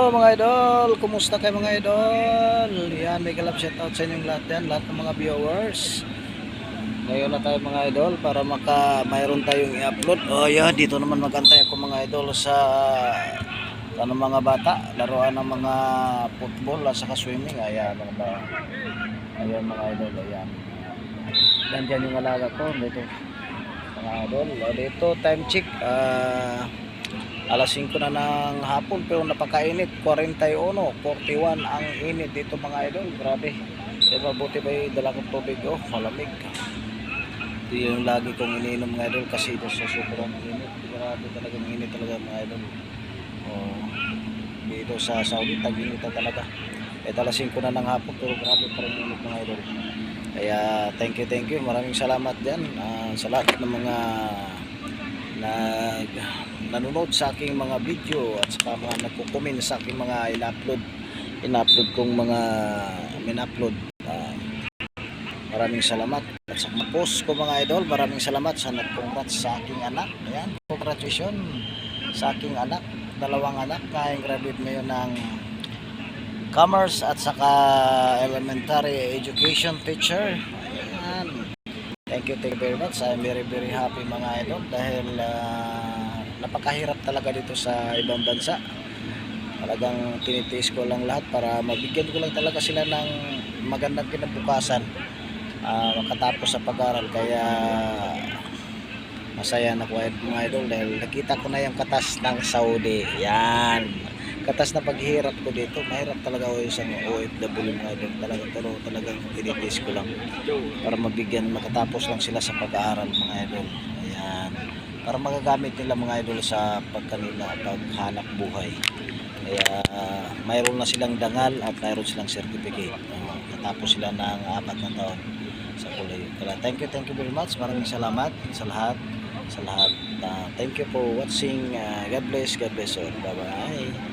Hello mga idol, kumusta kayo mga idol? Yan, may galap shoutout sa inyong lahat yan, lahat ng mga viewers. Ngayon na tayo mga idol para maka mayroon tayong i-upload. Oh yeah, dito naman magantay ako mga idol sa ano mga bata, laruan ng mga football at saka swimming. Ayan, mga ba? Ayan mga idol, ayan. Nandyan yung alaga ko, dito. Mga idol, dito time check. Ah, alas 5 na ng hapon pero napakainit. 41, 41 ang init dito mga idol. Grabe. Eh mabuti ba yung dala kong tubig? Oh malamig. Ito yung lagi kong iniinom mga idol kasi ito sa sobrang init. Grabe talaga ang init talaga mga idol. Oh, dito sa Saudi tag-init na talaga. Eh alas 5 na ng hapon pero grabe pa rin init mga idol. Kaya thank you thank you. Maraming salamat dyan ah, sa lahat ng mga nag nanonood sa aking mga video at saka mga nagko-comment sa aking mga in-upload in-upload kong mga min-upload. Ah, maraming salamat. At sa mga post ko mga idol maraming salamat sa nag-congrats sa aking anak. Ayan congratulations sa aking anak dalawang anak na graduate ngayon ng commerce at saka elementary education teacher. Ayan. Thank you, thank you very much. I'm very, very happy mga idol dahil ah, napakahirap talaga dito sa ibang bansa. Talagang tinitiis ko lang lahat para mabigyan ko lang talaga sila ng magandang kinabukasan ah, makatapos sa pag-aral. Kaya masaya na ko mga idol dahil nakita ko na yung katas ng Saudi. Yan. Katas na paghihirap ko dito. Mahirap talaga ako isang OFW mga idol. Talaga, pero talagang tinitiis ko lang para mabigyan makatapos lang sila sa pag-aaral mga idol para magagamit nila mga idol sa pagkanila paghanap buhay. Kaya uh, mayroon na silang dangal at mayroon silang certificate. Uh, natapos sila ng apat na taon sa kulay. Kaya thank you thank you very much. Maraming salamat sa lahat sa lahat. Uh, thank you for watching. Uh, God bless God bless all. Bye bye